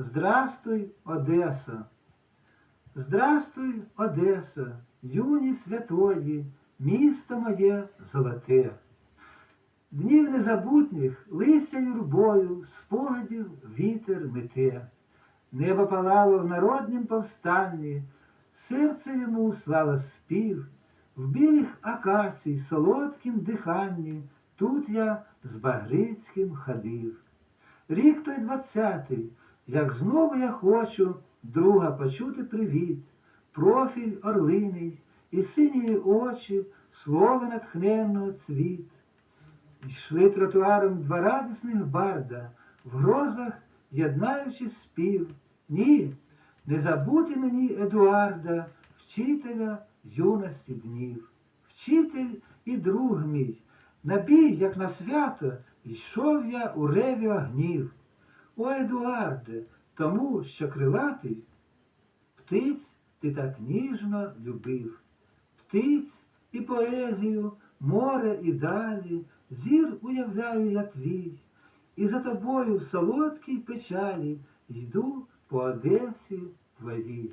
Здрастуй, Одесо! Здрастуй, Одесо, юні святої, місто моє золоте. Днів незабутніх листя юрбою, спогадів вітер мете. Небо палало в народнім повстанні, серце йому слава спів, в білих акацій солодкім диханні тут я з Багрицьким ходив. Рік той двадцятий, як знову я хочу друга почути привіт, профіль орлиний і сині очі, слово натхненного цвіт. Йшли тротуаром два радісних барда, в грозах єднаючи спів. Ні, не забути мені Едуарда, вчителя юності днів. Вчитель і друг мій, на бій, як на свято, йшов я у реві огнів. О, Едуарде, тому, що крилатий, птиць ти так ніжно любив. Птиць і поезію, море і далі, зір уявляю я твій, і за тобою в солодкій печалі йду по Одесі твоїй.